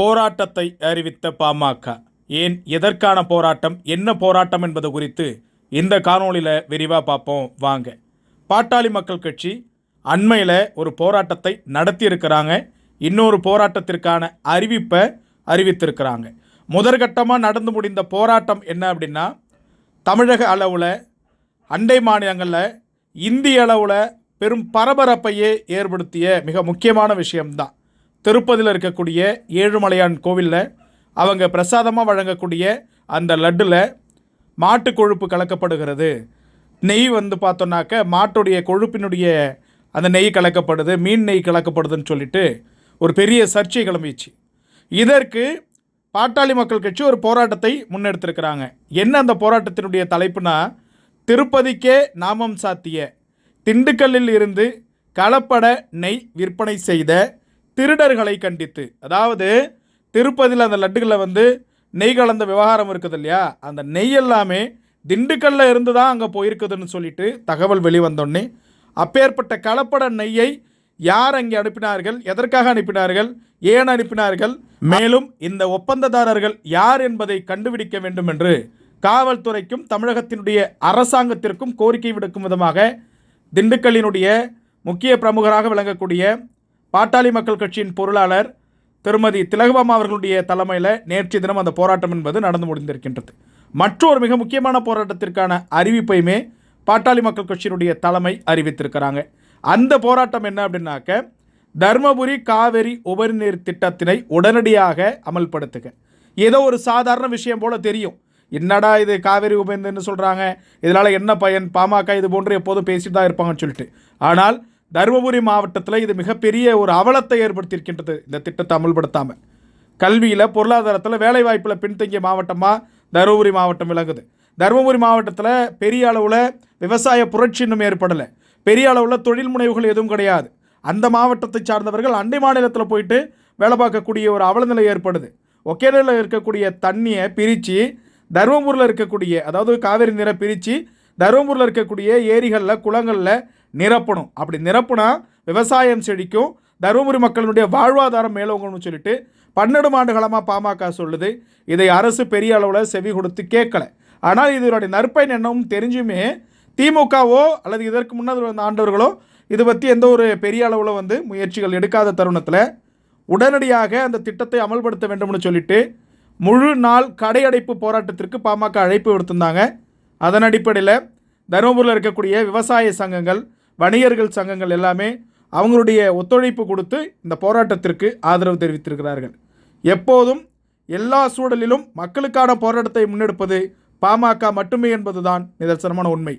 போராட்டத்தை அறிவித்த பாமக. ஏன் எதற்கான போராட்டம்? என்ன போராட்டம் என்பது குறித்து இந்த காணொலியில் விரிவாக பார்ப்போம். வாங்க. பாட்டாளி மக்கள் கட்சி அண்மையில் ஒரு போராட்டத்தை நடத்தியிருக்கிறாங்க. இன்னொரு போராட்டத்திற்கான அறிவிப்பை அறிவித்திருக்கிறாங்க. முதற்கட்டமாக நடந்து முடிந்த போராட்டம் என்ன அப்படின்னா தமிழக அளவில் அண்டை மாநிலங்களில் இந்திய அளவில் பெரும் பரபரப்பையே ஏற்படுத்திய மிக முக்கியமான விஷயம்தான். திருப்பதியில் இருக்கக்கூடிய ஏழுமலையான் கோவிலில் அவங்க பிரசாதமாக வழங்கக்கூடிய அந்த லட்டில் மாட்டு கொழுப்பு கலக்கப்படுகிறது. நெய் வந்து பார்த்தோன்னாக்க மாட்டுடைய கொழுப்பினுடைய அந்த நெய் கலக்கப்படுது மீன் நெய் கலக்கப்படுதுன்னு சொல்லிட்டு ஒரு பெரிய சர்ச்சை கிளம்பிச்சு. இதற்கு பாட்டாளி மக்கள் கட்சி ஒரு போராட்டத்தை முன்னெடுத்திருக்கிறாங்க. என்ன அந்த போராட்டத்தினுடைய தலைப்புனா திருப்பதிக்கே நாமம் சாத்திய திண்டுக்கல்லில் இருந்து கலப்பட நெய் விற்பனை செய்த திருடர்களை கண்டித்து. அதாவது திருப்பதியில் அந்த லட்டுகளில் வந்து நெய் கலந்த விவகாரம் இருக்குது இல்லையா? அந்த நெய் எல்லாமே திண்டுக்கல்ல இருந்து தான் அங்கே போயிருக்குதுன்னு சொல்லிட்டு தகவல் வெளிவந்தோடனே அப்பேற்பட்ட கலப்பட நெய்யை யார் அங்கே அனுப்பினார்கள்? எதற்காக அனுப்பினார்கள்? ஏன் அனுப்பினார்கள்? மேலும் இந்த ஒப்பந்ததாரர்கள் யார் என்பதை கண்டுபிடிக்க வேண்டும் என்று காவல்துறைக்கும் தமிழகத்தினுடைய அரசாங்கத்திற்கும் கோரிக்கை விடுக்கும் விதமாக திண்டுக்கல்லினுடைய முக்கிய பிரமுகராக விளங்கக்கூடிய பாட்டாளி மக்கள் கட்சியின் பொருளாளர் திருமதி திலகபாமா அவர்களுடைய தலைமையில் நேற்று தினம் அந்த போராட்டம் என்பது நடந்து முடிந்திருக்கின்றது. மற்றொரு மிக முக்கியமான போராட்டத்திற்கான அறிவிப்பையுமே பாட்டாளி மக்கள் கட்சியினுடைய தலைமை அறிவித்திருக்கிறாங்க. அந்த போராட்டம் என்ன அப்படின்னாக்க தர்மபுரி காவிரி உபரிநீர் திட்டத்தினை உடனடியாக அமல்படுத்துக. ஏதோ ஒரு சாதாரண விஷயம் போல தெரியும். என்னடா இது காவிரி உபரிநீர்னு சொல்கிறாங்க இதனால் என்ன பயன்? பாமக இது போன்று எப்போதும் பேசிட்டு தான் இருப்பாங்கன்னு சொல்லிட்டு. ஆனால் தருமபுரி மாவட்டத்தில் இது மிகப்பெரிய ஒரு அவலத்தை ஏற்படுத்தியிருக்கின்றது இந்த திட்டத்தை அமல்படுத்தாமல் கல்வியில் பொருளாதாரத்தில் வேலைவாய்ப்பில் பின்தங்கிய மாவட்டமாக தருமபுரி மாவட்டம் விளங்குது. தருமபுரி மாவட்டத்தில் பெரிய அளவில் விவசாய புரட்சி இன்னும் ஏற்படலை. பெரிய அளவில் தொழில் முனைவுகள் எதுவும் கிடையாது. அந்த மாவட்டத்தை சார்ந்தவர்கள் அண்டை மாநிலத்தில் போயிட்டு வேலை பார்க்கக்கூடிய ஒரு அவலநிலை ஏற்படுது. ஒகேனலில் இருக்கக்கூடிய தண்ணியை பிரித்து தருமபுரியில் இருக்கக்கூடிய அதாவது காவிரி நீரை பிரித்து தருமபுரியில் இருக்கக்கூடிய ஏரிகளில் குளங்களில் நிரப்பணும். அப்படி நிரப்புனா விவசாயம் செழிக்கும். தருமபுரி மக்களினுடைய வாழ்வாதாரம் மேலோங்கணும்னு சொல்லிட்டு பன்னெண்டு ஆண்டு காலமாக பாமக சொல்லுது. இதை அரசு பெரிய அளவில் செவி கொடுத்து கேட்கல. ஆனால் இதனுடைய நற்பயன் என்னவும் தெரிஞ்சுமே திமுகவோ அல்லது இதற்கு முன்னர் வந்த ஆண்டவர்களோ இது பற்றி எந்த ஒரு பெரிய அளவில் வந்து முயற்சிகள் எடுக்காத தருணத்தில் உடனடியாக அந்த திட்டத்தை அமல்படுத்த வேண்டும்னு சொல்லிட்டு முழு நாள் கடையடைப்பு போராட்டத்திற்கு பாமக அழைப்பு விடுத்திருந்தாங்க. அதன் அடிப்படையில் தருமபுரியில் இருக்கக்கூடிய விவசாய சங்கங்கள் வணிகர்கள் சங்கங்கள் எல்லாமே அவங்களுடைய ஒத்துழைப்பு கொடுத்து இந்த போராட்டத்திற்கு ஆதரவு தெரிவித்திருக்கிறார்கள். எப்போதும் எல்லா சூழலிலும் மக்களுக்கான போராட்டத்தை முன்னெடுப்பது பாமக மட்டுமே என்பதுதான் நிதர்சனமான உண்மை.